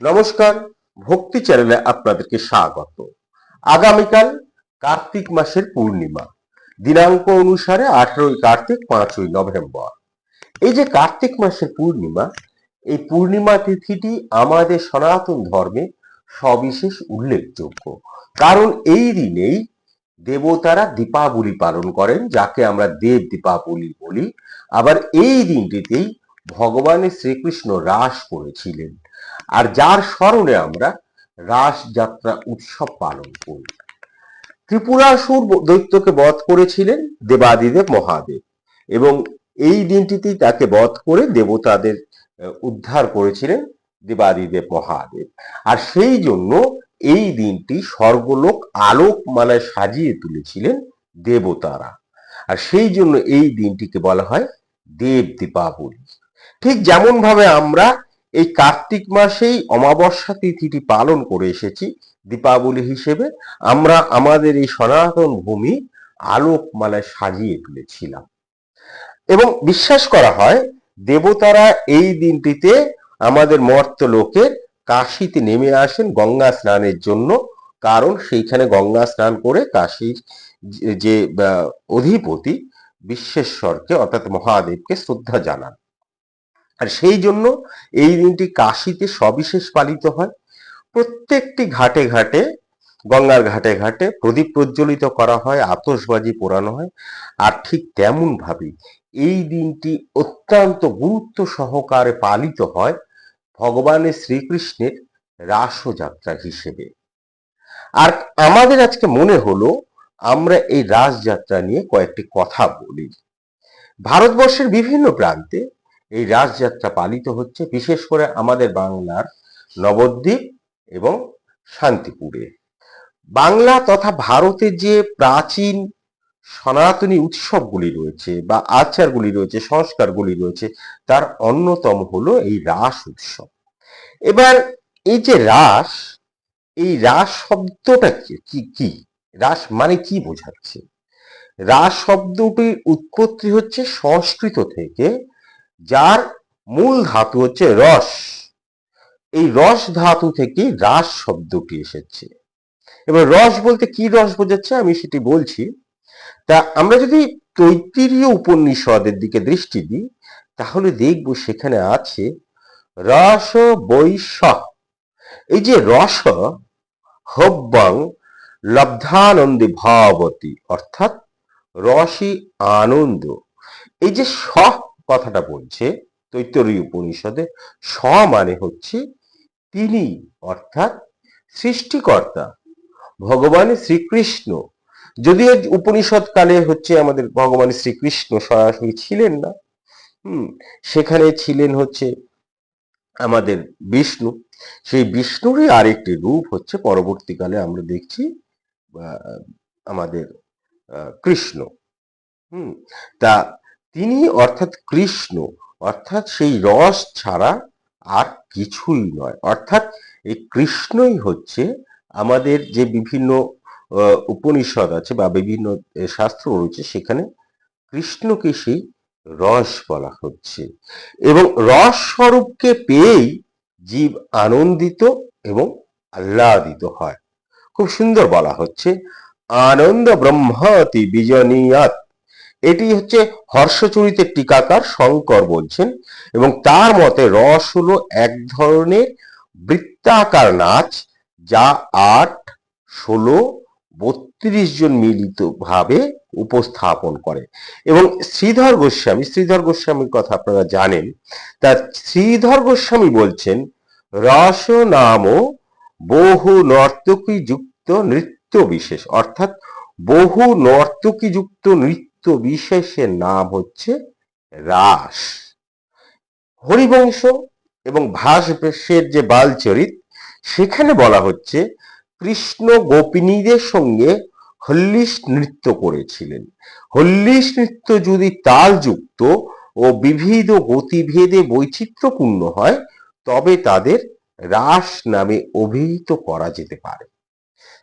নমস্কার, ভক্তি চ্যানেলে আপনাদেরকে স্বাগত। আগামীকাল কার্তিক মাসের পূর্ণিমা, দিনাঙ্ক অনুসারে আঠারোই কার্তিক, পাঁচই নভেম্বর। এই যে কার্তিক মাসের পূর্ণিমা, এই পূর্ণিমা তিথিটি আমাদের সনাতন ধর্মে সবিশেষ উল্লেখযোগ্য। কারণ এই দিনেই দেবতারা দীপাবলি পালন করেন, যাকে আমরা দেব দীপাবলি বলি। আবার এই দিনটিতেই ভগবানের শ্রীকৃষ্ণ রাস করেছিলেন। আর যার স্মরণে আমরা রাস যাত্রা উৎসব পালন করি। ত্রিপুরাসুর দৈত্যকে বধ করেছিলেন দেবাদিদেব মহাদেব এবং এই দিনটিতেই তাকে বধ করে দেবতাদের উদ্ধার করেছিলেন দেবাদিদেব মহাদেব। আর সেই জন্য এই দিনটি স্বর্গলোক আলোকমালায় সাজিয়ে তুলেছিলেন দেবতারা। আর সেই জন্য এই দিনটিকে বলা হয় দেব দীপাবলি। ঠিক যেমন ভাবে আমরা এই কার্তিক মাসেই অমাবস্যা তিথিটি পালন করে এসেছি, দীপাবলি হিসেবে, আমরা আমাদের এই সনাতন ভূমি আলোকমালায় সাজিয়ে তুলেছিলাম। এবং বিশ্বাস করা হয়, দেবতারা এই দিনটিতে আমাদের মর্ত লোকের কাশিতে নেমে আসেন গঙ্গা স্নানের জন্য, কারণ সেইখানে গঙ্গা স্নান করে কাশীর যে অধিপতি বিশ্বেশ্বরকে, অর্থাৎ মহাদেবকে শ্রদ্ধা জানান। আর সেই জন্য এই দিনটি কাশীতে সবিশেষ পালিত হয়। প্রত্যেকটি ঘাটে ঘাটে, গঙ্গার ঘাটে ঘাটে প্রদীপ প্রজ্বলিত করা হয়, আতশবাজি পোড়ানো হয়। আর ঠিক তেমন ভাবে এই দিনটি অত্যন্ত গুরুত্ব সহকারে পালিত হয় ভগবানের শ্রীকৃষ্ণের রাসযাত্রা হিসেবে। আর আমাদের আজকে মনে হলো, আমরা এই রাসযাত্রা নিয়ে কয়েকটি কথা বলি। ভারতবর্ষের বিভিন্ন প্রান্তে এই রাসযাত্রা পালিত হচ্ছে, বিশেষ করে আমাদের বাংলার নবদ্বীপ এবং শান্তিপুরে। বাংলা তথা ভারতের যে প্রাচীন সনাতনী উৎসবগুলি রয়েছে বা আচারগুলি রয়েছে, সংস্কারগুলি রয়েছে, তার অন্যতম হলো এই রাস উৎসব। এবার এই যে রাস, এই রাস শব্দটা কি কি? রাস মানে কি বোঝাচ্ছে? রাস শব্দটির উৎপত্তি হচ্ছে সংস্কৃত থেকে যার মূল ধাতু হচ্ছে রস। এই রস ধাতু থেকে রাস শব্দটি এসেছে। এবার রস বলতে কি রস বোঝাচ্ছে? আমি সেটি বলছি। তা আমরা যদি তৈত্তিরীয় উপনিষদের দিকে দৃষ্টি দিই, তাহলে দেখব সেখানে আছে রস বৈশ। এই যে রস হব্বং লব্ধানন্দে ভাবতী, অর্থাৎ রসই আনন্দ। এই যে স কথাটা বলছে তৈত্তরীয় উপনিষদে স মানে হচ্ছে তিনি অর্থাৎ সৃষ্টিকর্তা, ভগবান শ্রীকৃষ্ণ। যদিও উপনিষদ কালে হচ্ছে আমাদের ভগবান শ্রীকৃষ্ণ সরাসরি ছিলেন না, হুম, সেখানে ছিলেন হচ্ছে আমাদের বিষ্ণু। সেই বিষ্ণুরই আরেকটি রূপ হচ্ছে পরবর্তীকালে আমরা দেখছি আমাদের কৃষ্ণ। হুম, তা তিনি অর্থাৎ কৃষ্ণ, অর্থাৎ সেই রস ছাড়া আর কিছুই নয়। অর্থাৎ এই কৃষ্ণই হচ্ছে আমাদের যে বিভিন্ন উপনিষদ আছে বা বিভিন্ন শাস্ত্র রয়েছে, সেখানে কৃষ্ণকে সেই রস বলা হচ্ছে। এবং রস স্বরূপকে পেয়েই জীব আনন্দিত এবং আহ্লাদিত হয়। খুব সুন্দর বলা হচ্ছে, আনন্দ ব্রহ্মতি বিজনীয়াত এটি হচ্ছে হর্ষচরিতের টিকাকার শঙ্কর বলছেন এবং তার মতে রস হলো এক ধরনের বৃত্তাকার নাচ যা আট, ষোলো, বত্রিশ জন মিলিত ভাবে উপস্থাপন করে। এবং শ্রীধর গোস্বামী, শ্রীধর গোস্বামীর কথা আপনারা জানেন তা শ্রীধর গোস্বামী বলছেন, রস নাম বহু নর্তকী যুক্ত নৃত্য বিশেষ। অর্থাৎ বহু নর্তকী যুক্ত নৃত্য বিশেষের নাম হচ্ছে রাস। হরিবংশ এবং ভাসবেশের যে বালচরিত, সেখানে বলা হচ্ছে কৃষ্ণ গোপিনীদের সঙ্গে হল্লিস নৃত্য করেছিলেন। হল্লিস নৃত্য যদি তালযুক্ত ও বিবিধ গতিভেদে বৈচিত্র্যপূর্ণ হয়, তবে তাদের রাস নামে অভিহিত করা যেতে পারে।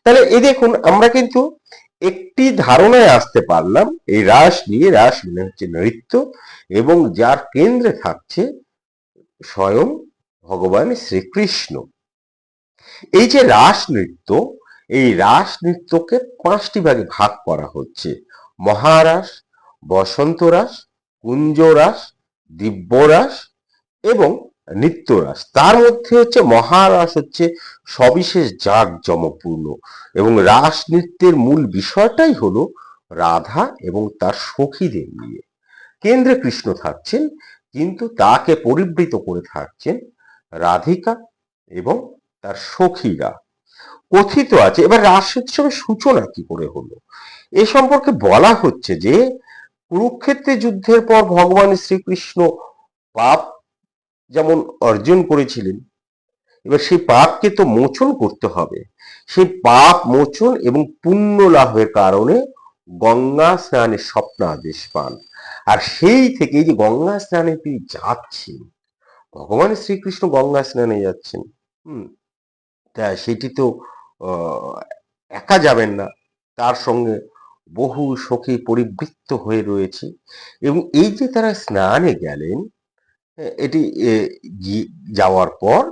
তাহলে এ দেখুন, আমরা কিন্তু একটি ধারণায় আসতে পারলাম, এই রাস নিয়ে রাস মানে হচ্ছে নৃত্য, এবং যার কেন্দ্রে থাকছে স্বয়ং ভগবান শ্রীকৃষ্ণ। এই যে রাস নৃত্য, এই রাস নৃত্যকে পাঁচটি ভাগে ভাগ করা হচ্ছে। মহারাস বসন্তরাস কুঞ্জরাস দিব্যরাস এবং নৃত্যরাস। তার মধ্যে হচ্ছে মহারাস হচ্ছে সবিশেষ জাঁকজমকপূর্ণ এবং রাস নৃত্যের মূল বিষয়টাই হলো রাধা এবং তার সখীদের নিয়ে। কেন্দ্রে কৃষ্ণ থাকছেন, কিন্তু তাকে পরিবৃত করে থাকছেন রাধিকা এবং তার সখীরা। কথিত আছে, এবার রাস উৎসবের সূচনা কি করে হলো? এ সম্পর্কে বলা হচ্ছে যে কুরুক্ষেত্রে যুদ্ধের পর ভগবান শ্রীকৃষ্ণ পাপ যেমন অর্জন করেছিলেন, এবার সেই পাপকে তো মোচন করতে হবে। সেই পাপ মোচন এবং পুণ্য লাভের কারণে গঙ্গা স্নানের স্বপ্নাদেশ পান। আর সেই থেকে যে গঙ্গা স্নানে তিনি যাচ্ছেন, ভগবান শ্রীকৃষ্ণ গঙ্গা স্নানে যাচ্ছেন, হুম, তা সেটি তো একা যাবেন না। তার সঙ্গে বহু সখী পরিবৃত্ত হয়ে রয়েছে এবং এই যে তারা স্নানে গেলেন এটি যাওয়ার পর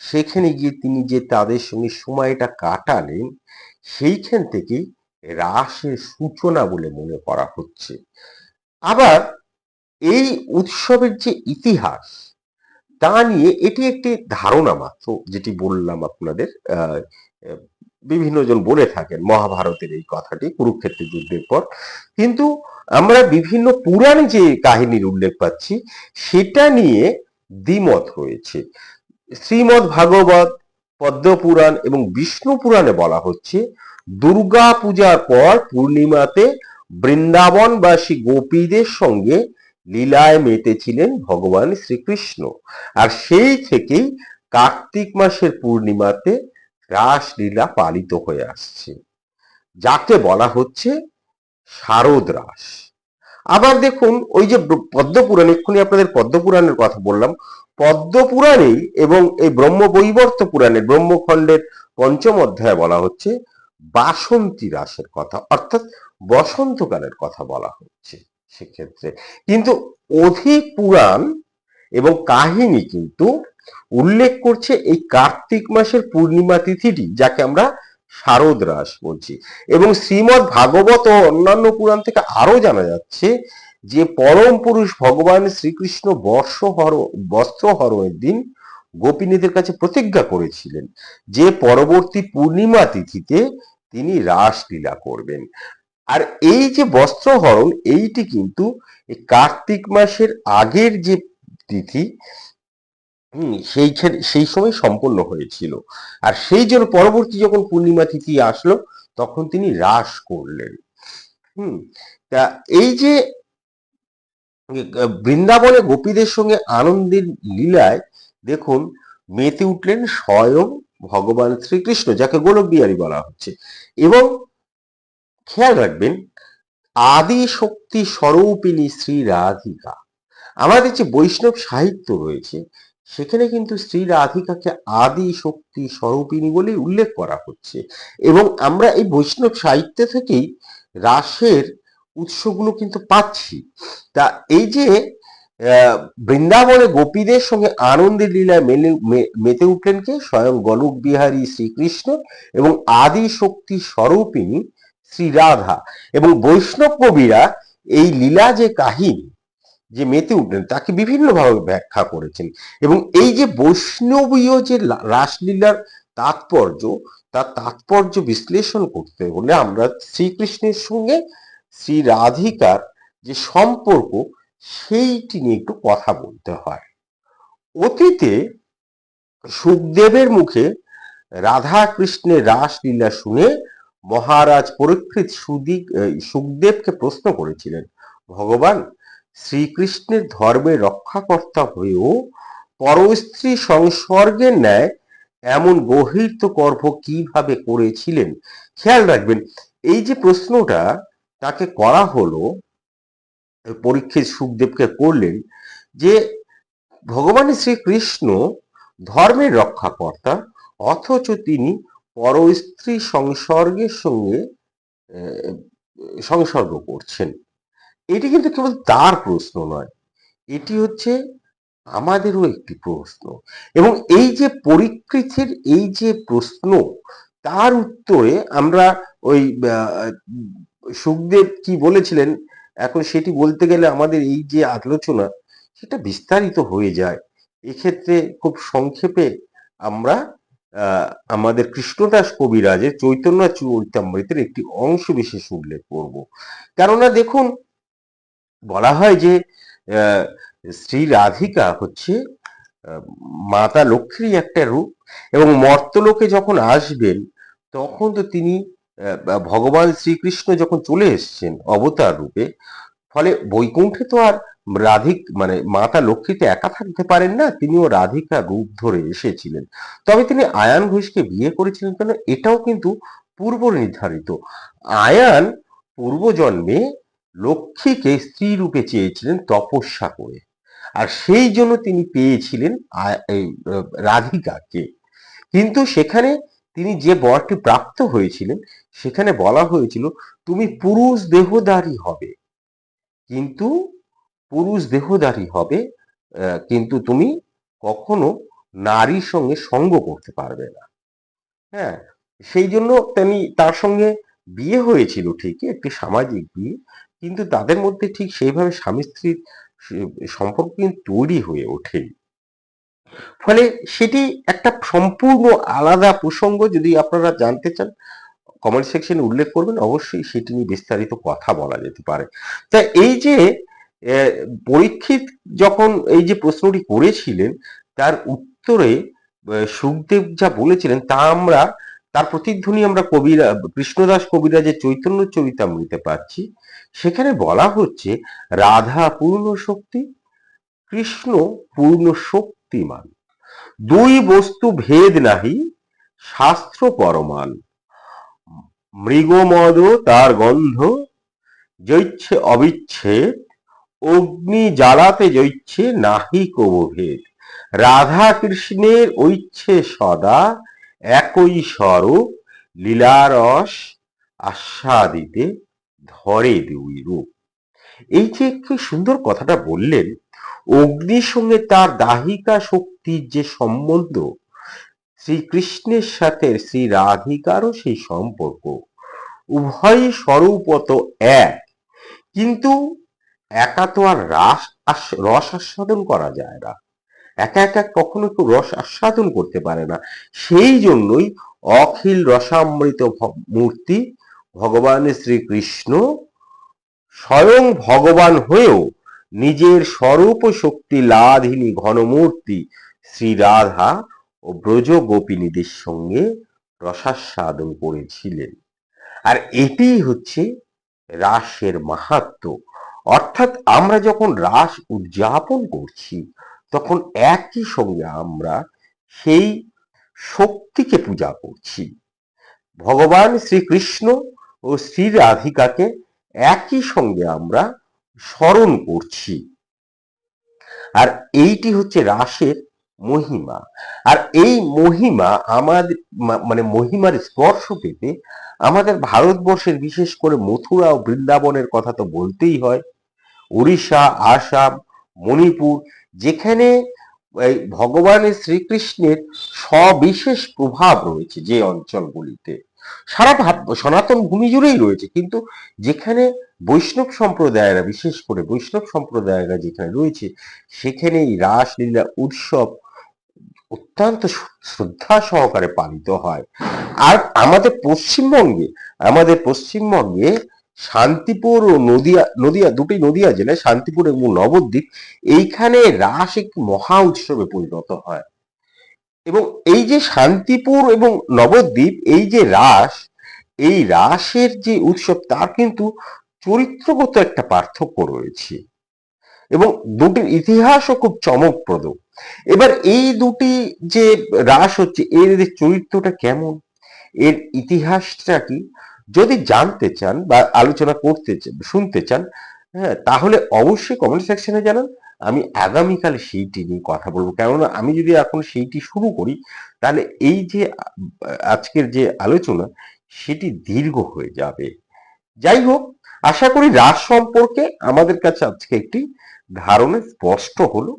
সেখানে গিয়ে তিনি যে তাদের সঙ্গে সময়টা কাটালেন, সেইখান থেকেই রাসের সূচনা বলে মনে করা হচ্ছে। আবার এই উৎসবের যে ইতিহাস, তা নিয়ে এটি একটি ধারণা মাত্র, যেটি বললাম আপনাদের বিভিন্ন জন বলে থাকেন মহাভারতের এই কথাটি, কুরুক্ষেত্রের যুদ্ধের পর। কিন্তু আমরা বিভিন্ন পুরাণে যে কাহিনীর উল্লেখ পাচ্ছি, সেটা নিয়ে দ্বিমত রয়েছে শ্রীমৎ ভাগবত পদ্মপুরাণ এবং বিষ্ণু পুরাণে বলা হচ্ছে, দুর্গা পূজার পর পূর্ণিমাতে বৃন্দাবনবাসী গোপীদের সঙ্গে লীলায় মেতেছিলেন ভগবান শ্রীকৃষ্ণ। আর সেই থেকেই কার্তিক মাসের পূর্ণিমাতে রাসলীলা পালিত হয়ে আসছে। যাকে বলা হচ্ছে শারদ রাস। আবার দেখুন, ওই যে পদ্মপুরাণ, এক্ষুনি আপনাদের পদ্মপুরাণের কথা বললাম। পদ্মপুরাণেই এবং এই ব্রহ্ম বৈবর্ত পুরাণের ব্রহ্মখণ্ডের পঞ্চম অধ্যায়ে বলা হচ্ছে বাসন্তী রাসের কথা, অর্থাৎ বসন্তকালের কথা বলা হচ্ছে সেক্ষেত্রে। কিন্তু অধিক পুরাণ এবং কাহিনী কিন্তু উল্লেখ করছে এই কার্তিক মাসের পূর্ণিমা তিথিটি, যাকে আমরা শারদ রাস বলছি। এবং শ্রীমৎ ভাগবত ও অন্যান্য পুরাণ থেকে আরও জানা যাচ্ছে যে পরম পুরুষ ভগবান শ্রীকৃষ্ণ বর্ষহর বস্ত্রহরণের দিন গোপিনীদের কাছে প্রতিজ্ঞা করেছিলেন যে পরবর্তী পূর্ণিমা তিথিতে তিনি রাসলীলা করবেন। আর এই যে বস্ত্রহরণ এইটি কিন্তু কার্তিক মাসের আগের যে তিথি সেই সেই সময় সম্পন্ন হয়েছিল। আর সেই জন্য পরবর্তী যখন পূর্ণিমা তিথি আসলো, তখন তিনি রাস করলেন। হুম, তা এই যে বৃন্দাবনে গোপীদের সঙ্গে আনন্দের লীলায় দেখুন, মেতে উঠলেন স্বয়ং ভগবান শ্রীকৃষ্ণ, যাকে গোলক বিহারী বলা হচ্ছে। এবং খেয়াল রাখবেন, আদি শক্তি স্বরূপিণী শ্রী রাধিকা। আমাদের যে বৈষ্ণব সাহিত্য রয়েছে সেখানে কিন্তু শ্রী রাধিকাকে আদি শক্তি স্বরূপিণী বলেই উল্লেখ করা হচ্ছে। এবং আমরা এই বৈষ্ণব সাহিত্য থেকেই রাসের উৎসগুলো কিন্তু পাচ্ছি। তা এই যে বৃন্দাবনে গোপীদের সঙ্গে আনন্দের লীলায় মেলে মেতে উঠলেন কে? স্বয়ং গলুক বিহারী শ্রীকৃষ্ণ এবং আদি শক্তি স্বরূপিণী শ্রী রাধা। এবং বৈষ্ণব কবিরা এই লীলা যে কাহিনী যে মেতে উঠলেন তাকে বিভিন্নভাবে ব্যাখ্যা করেছেন। এবং এই যে বৈষ্ণবীয় যে রাসলীলার তাৎপর্য তার তাৎপর্য বিশ্লেষণ করতে হলে আমরা শ্রীকৃষ্ণের সঙ্গে শ্রী রাধিকার যে সম্পর্ক সেইটি নিয়ে একটু কথা বলতে হয়। অতীতে সুখদেবের মুখে রাধা কৃষ্ণের রাসলীলা শুনে মহারাজ পরীক্ষিত আহ, সুখদেবকে প্রশ্ন করেছিলেন ভগবান শ্রীকৃষ্ণের ধর্মের রক্ষাকর্তা হয়েও পরস্ত্রী সংসর্গের ন্যায় এমন গহীর্ত গর্ভ কীভাবে করেছিলেন? খেয়াল রাখবেন, এই যে প্রশ্নটা তাকে করা হলো, পরীক্ষিত সুখদেবকে করলেন যে ভগবান শ্রীকৃষ্ণ ধর্মের রক্ষাকর্তা, অথচ তিনি পরস্ত্রী সংসর্গের সঙ্গে সংসর্গ করছেন। এটি কিন্তু কেবল তার প্রশ্ন নয়, এটি হচ্ছে আমাদেরও একটি প্রশ্ন। এবং এই যে পরিকৃতির এই যে প্রশ্ন, তার উত্তরে আমরা ওই সুখদেব কি বলেছিলেন, এখন সেটি বলতে গেলে আমাদের এই যে আলোচনা, সেটা বিস্তারিত হয়ে যায়। এক্ষেত্রে খুব সংক্ষেপে আমরা আমাদের কৃষ্ণদাস কবিরাজের চৈতন্য চরিতামৃতের একটি অংশ বিশেষ উল্লেখ করব। কেননা দেখুন বলা হয় যে শ্রী রাধিকা হচ্ছে মাতা লক্ষ্মীর একটা রূপ এবং মর্তলোকে যখন আসবেন, তখন তো তিনি ভগবান শ্রীকৃষ্ণ যখন চলে এসছেন অবতার রূপে, ফলে বৈকুণ্ঠে তো আর রাধিক মানে মাতা লক্ষ্মীতে একা থাকতে পারেন না, তিনিও রাধিকা রূপ ধরে এসেছিলেন। তবে তিনি আয়ান ঘোষকে বিয়ে করেছিলেন কেন? এটাও কিন্তু পূর্ব নির্ধারিত আয়ান পূর্বজন্মে লক্ষ্মীকে স্ত্রী রূপে চেয়েছিলেন তপস্যা করে। আর সেই জন্য তিনি পেয়েছিলেন রাধিকাকে। কিন্তু সেখানে তিনি যে বরটি প্রাপ্ত হয়েছিলেন, সেখানে বলা হয়েছিল, তুমি পুরুষ দেহধারী হবে। কিন্তু পুরুষ দেহধারী হবে কিন্তু তুমি কখনো নারীর সঙ্গে সঙ্গ করতে পারবে না। হ্যাঁ সেই জন্য তিনি তার সঙ্গে বিয়ে হয়েছিল ঠিকই, একটি সামাজিক বিয়ে। কিন্তু তাদের মধ্যে ঠিক সেইভাবে স্বামী স্ত্রীর সম্পর্ক কিন্তু তৈরি হয়ে ওঠেনি। ফলে সেটি একটা সম্পূর্ণ আলাদা প্রসঙ্গ যদি আপনারা জানতে চান কমেন্ট সেকশনে উল্লেখ করবেন, অবশ্যই সেটি নিয়ে বিস্তারিত কথা বলা যেতে পারে। তা এই যে পরীক্ষিত যখন এই যে প্রশ্নটি করেছিলেন, তার উত্তরে সুখদেব যা বলেছিলেন তা আমরা তার প্রতিধ্বনি আমরা কবিরা, কৃষ্ণদাস কবিরাজের চৈতন্য চরিতামৃতে পাচ্ছি। সেখানে বলা হচ্ছে, রাধা পূর্ণ শক্তি, কৃষ্ণ পূর্ণ শক্তিমান। দুই বস্তু ভেদ নাহি, শাস্ত্র পরমান। মৃগমদ তার গন্ধ, জৈচ্ছে অবিচ্ছেদ, অগ্নি জ্বালাতে জৈচ্ছে নাহি কবভেদ রাধা কৃষ্ণের ঐচ্ছে সদা একই স্বরূপ লীলারস আস্বাদিতে ধরে দুই রূপ। এই যে কি সুন্দর কথাটা বললেন, অগ্নির সঙ্গে তার দাহিকা শক্তির যে সম্বন্ধ, শ্রীকৃষ্ণের সাথে শ্রী রাধিকারও সেই সম্পর্ক। উভয় স্বরূপত এক, কিন্তু একা তো আর রাস রস আস্বাদন করা যায় না। একা একা কখনো কেউ রস আস্বাদন করতে পারে না। সেই জন্যই অখিল রসামৃত মূর্তি ভগবান শ্রীকৃষ্ণ স্বয়ং ভগবান হয়েও নিজের স্বরূপ শক্তি লাধিনী ঘনমূর্তি শ্রী রাধা ও ব্রজ গোপিনীদের সঙ্গে রসাস্বাদন করেছিলেন। আর এটি হচ্ছে রাসের মাহাত্ম। অর্থাৎ আমরা যখন রাস উদযাপন করছি তখন একই সঙ্গে আমরা সেই শক্তিকে পূজা করছি। ভগবান শ্রীকৃষ্ণ ও শ্রী রাধিকাকে একই সঙ্গে আমরা স্মরণ করছি। আর এইটি হচ্ছে রাসের মহিমা। আর এই মহিমা আমাদের মানে মহিমার স্পর্শ পেতে আমাদের ভারতবর্ষের বিশেষ করে মথুরা ও বৃন্দাবনের কথা তো বলতেই হয়। উড়িষ্যা আসাম, মণিপুর যেখানে ভগবানের শ্রীকৃষ্ণের সবিশেষ প্রভাব রয়েছে যে অঞ্চলগুলিতে। সারা সনাতন ভূমি জুড়েই রয়েছে, কিন্তু যেখানে বৈষ্ণব সম্প্রদায়েরা, বিশেষ করে বৈষ্ণব সম্প্রদায়েরা যেখানে রয়েছে সেখানে এই রাসলীলা উৎসব অত্যন্ত শ্রদ্ধা সহকারে পালিত হয়। আর আমাদের পশ্চিমবঙ্গে আমাদের পশ্চিমবঙ্গে শান্তিপুর ও নদিয়া নদিয়া দুটি নদিয়া জেলায়, শান্তিপুর এবং নবদ্বীপ, এইখানে রাস একটি মহা উৎসবে পরিণত হয়। এবং এই যে শান্তিপুর এবং নবদ্বীপ, এই যে রাস, এই রাসের যে উৎসব, তার কিন্তু চরিত্রগত একটা পার্থক্য রয়েছে। এবং দুটির ইতিহাসও খুব চমকপ্রদ। এবার এই দুটি যে রাস হচ্ছে, এর চরিত্রটা কেমন? এর ইতিহাসটা কি? যদি জানতে চান বা আলোচনা করতে শুনতে চান হ্যাঁ তাহলে অবশ্যই কমেন্ট সেকশনে জানান। আমি আগামীকালে সেইটি নিয়ে কথা বলব। কেননা আমি যদি এখন সেইটি শুরু করি, তাহলে এই যে আজকের যে আলোচনা, সেটি দীর্ঘ হয়ে যাবে। যাই হোক, আশা করি রাস সম্পর্কে আমাদের কাছে আজকে একটি ধারণা স্পষ্ট হলো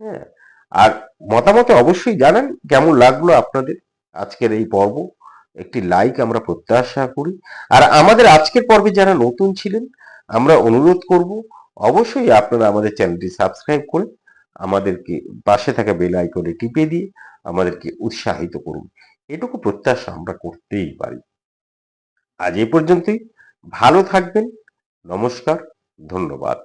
হ্যাঁ। আর মতামত অবশ্যই জানান, কেমন লাগল আপনাদের আজকের এই পর্ব? একটি লাইক আমরা প্রত্যাশা করি। আর আমাদের আজকের পর্বে যারা নতুন ছিলেন, আমরা অনুরোধ করব, অবশ্যই আপনারা আমাদের চ্যানেলটি সাবস্ক্রাইব করে আমাদেরকে পাশে থাকা বেল আইকনে টিপে দিয়ে আমাদেরকে উৎসাহিত করুন। এটুকু প্রত্যাশা আমরা করতেই পারি। আজ এ পর্যন্তই। ভালো থাকবেন। নমস্কার। ধন্যবাদ।